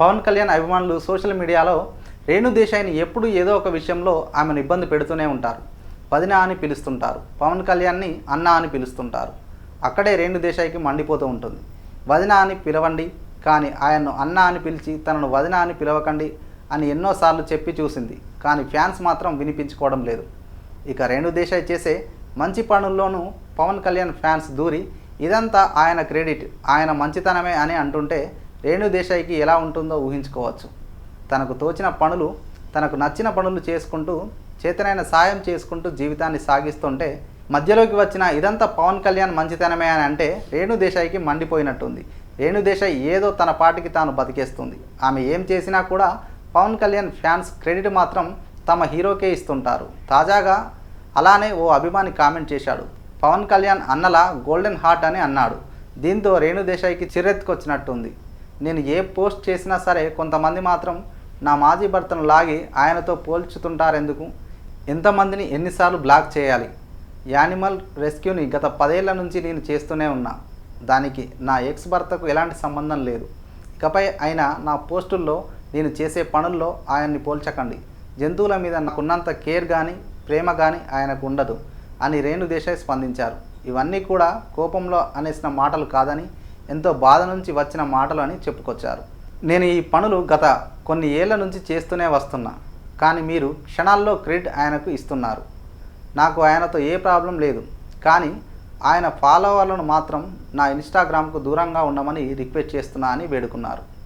పవన్ కళ్యాణ్ అభిమానులు సోషల్ మీడియాలో రేణు దేశాయిని ఎప్పుడు ఏదో ఒక విషయంలో ఆమెను ఇబ్బంది పెడుతూనే ఉంటారు. వదినా అని పిలుస్తుంటారు. పవన్ కళ్యాణ్ని అన్న అని పిలుస్తుంటారు. అక్కడే రేణు దేశాయికి మండిపోతూ ఉంటుంది. వదిన అని పిలవండి కానీ ఆయన్ను అన్న అని పిలిచి తనను వదిన అని పిలవకండి అని ఎన్నోసార్లు చెప్పి చూసింది. కానీ ఫ్యాన్స్ మాత్రం వినిపించుకోవడం లేదు. ఇక రేణు దేశాయ్ చేసే మంచి పనుల్లోనూ పవన్ కళ్యాణ్ ఫ్యాన్స్ దూరి ఇదంతా ఆయన క్రెడిట్ ఆయన మంచితనమే అని అంటుంటే రేణు దేశాయ్కి ఎలా ఉంటుందో ఊహించుకోవచ్చు. తనకు తోచిన పనులు తనకు నచ్చిన పనులు చేసుకుంటూ చేతనైన సాయం చేసుకుంటూ జీవితాన్ని సాగిస్తుంటే మధ్యలోకి వచ్చిన ఇదంతా పవన్ కళ్యాణ్ మంచితనమే అని అంటే రేణు దేశాయ్కి మండిపోయినట్టుంది. రేణు దేశాయ్ ఏదో తన పాటికి తాను బతికేస్తుంది. ఆమె ఏం చేసినా కూడా పవన్ కళ్యాణ్ ఫ్యాన్స్ క్రెడిట్ మాత్రం తమ హీరోకే ఇస్తుంటారు. తాజాగా అలానే ఓ అభిమాని కామెంట్ చేశాడు. పవన్ కళ్యాణ్ అన్నలా గోల్డెన్ హార్ట్ అని అన్నాడు. దీంతో రేణు దేశాయ్కి చిరెత్తుకొచ్చినట్టుంది నేను ఏ పోస్ట్ చేసినా సరే కొంతమంది మాత్రం నా మాజీ భర్తను లాగి ఆయనతో పోల్చుతుంటారెందుకు? ఎంతమందిని ఎన్నిసార్లు బ్లాక్ చేయాలి? యానిమల్ రెస్క్యూని గత పదేళ్ళ నుంచి నేను చేస్తూనే ఉన్నా. దానికి నా ఎక్స్ భర్తకు ఎలాంటి సంబంధం లేదు. ఇకపై అయినా నా పోస్టుల్లో నేను చేసే పనుల్లో ఆయన్ని పోల్చకండి. జంతువుల మీద నాకున్నంత కేర్ కానీ ప్రేమ కానీ ఆయనకు ఉండదు అని రేణు దేశాయ్ స్పందించారు. ఇవన్నీ కూడా కోపంలో అనేసిన మాటలు కాదని ఎంతో బాధ నుంచి వచ్చిన మాటలు అని చెప్పుకొచ్చారు. నేను ఈ పనులు గత కొన్ని ఏళ్ళ నుంచి చేస్తూనే వస్తున్నా కానీ మీరు క్షణాల్లో క్రెడిట్ ఆయనకు ఇస్తున్నారు. నాకు ఆయనతో ఏ ప్రాబ్లం లేదు కానీ ఆయన ఫాలోవర్లను మాత్రం నా ఇన్స్టాగ్రామ్కు దూరంగా ఉండమని రిక్వెస్ట్ చేస్తున్నా అని వేడుకున్నారు.